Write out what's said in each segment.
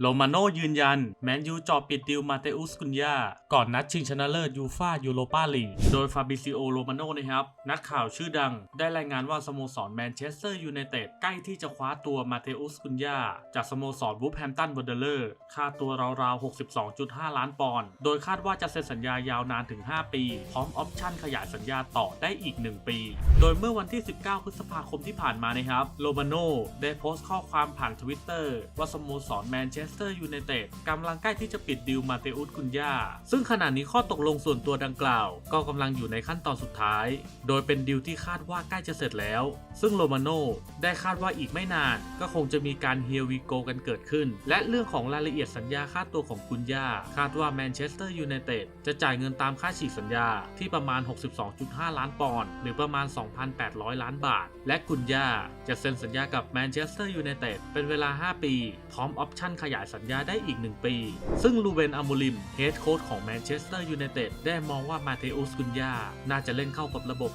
โรมาโนยืนยัน แมนยูจอปิดดิวมาเตอุสกุนยาก่อนนัดชิงชนะเลิศยูฟายูโรปาลีกโดยฟาบิซิโอโรมาโนนะครับ นักข่าวชื่อดัง ได้รายงานว่าสโมสรแมนเชสเตอร์ยูไนเต็ดใกล้ที่จะคว้าตัวมาเตอุสกุนยาจากสโมสรวูฟแฮมตันวอเดเลอร์ ค่าตัวราวๆ 62.5 ล้านปอนด์โดยคาดว่าจะเซ็นสัญญายาวนานถึง 5 ปี พร้อมออปชั่นขยายสัญญาต่อได้อีก 1 ปี โดยเมื่อวันที่ 19 พฤษภาคมที่ผ่านมานะครับโรมาโนได้โพสต์ข้อความผ่านทวิตเตอร์ว่าสโมสรแมนเชสเตอร์ยูไนเต็ดกำลังใกล้ที่จะปิดดิวมาเตอุสกุนยาซึ่งขณะนี้ข้อตกลงส่วนตัวดังกล่าว ก็กำลังอยู่ในขั้นตอนสุดท้าย โดยเป็นดิวที่คาดว่าใกล้จะเสร็จแล้ว ซึ่งโรมาโน่ได้คาดว่าอีกไม่นาน ก็คงจะมีการเฮียวีโกกันเกิดขึ้น และเรื่องของรายละเอียดสัญญาค่าตัวของกุนยาคาดว่าแมนเชสเตอร์ยูไนเต็ดจะจ่ายเงินตามค่าฉีกสัญญาที่ประมาณ 62.5 ล้านปอนด์หรือประมาณ 2,800 ล้านบาท และกุนยาจะเซ็นสัญญากับแมนเชสเตอร์ยูไนเต็ดเป็นเวลา 5 ปี พร้อมออปชั่นขยายสัญญาได้อีก 1 ปี ซึ่งลูเบนอามูลิมเฮดโค้ชของแมนเชสเตอร์ยูไนเต็ดได้มองว่ามาเทอุสกุนยาน่าจะเล่นเข้ากับระบบ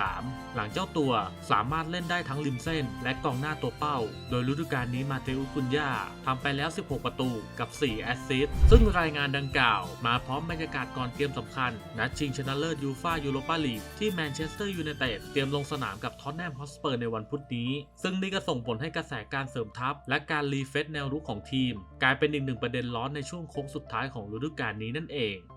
3-4-3 หลังเจ้าตัวสามารถเล่นได้ทั้งริมเส้น และกองหน้าตัวเป้า โดยฤดูกาลนี้มาเทอุสกุนยาทำไปแล้ว 16 ประตูกับ 4 แอสซิสต์ซึ่งรายงานดังกล่าว มาพร้อมบรรยากาศก่อนเกมสำคัญ นัดชิงชนะเลิศยูฟายูโรปาลีกที่แมนเชสเตอร์ยูไนเต็ดเตรียมลงสนามกับท็อตแนมฮอสเปอร์ในวันพุธนี้ ซึ่งนี่ก็ส่งผลให้กระแสการเสริมทัพ และการรีเฟซแนวรุกของทีมกลายเป็นอีกหนึ่งประเด็นร้อนในช่วงโค้งสุดท้ายของฤดูกาลนี้นั่นเอง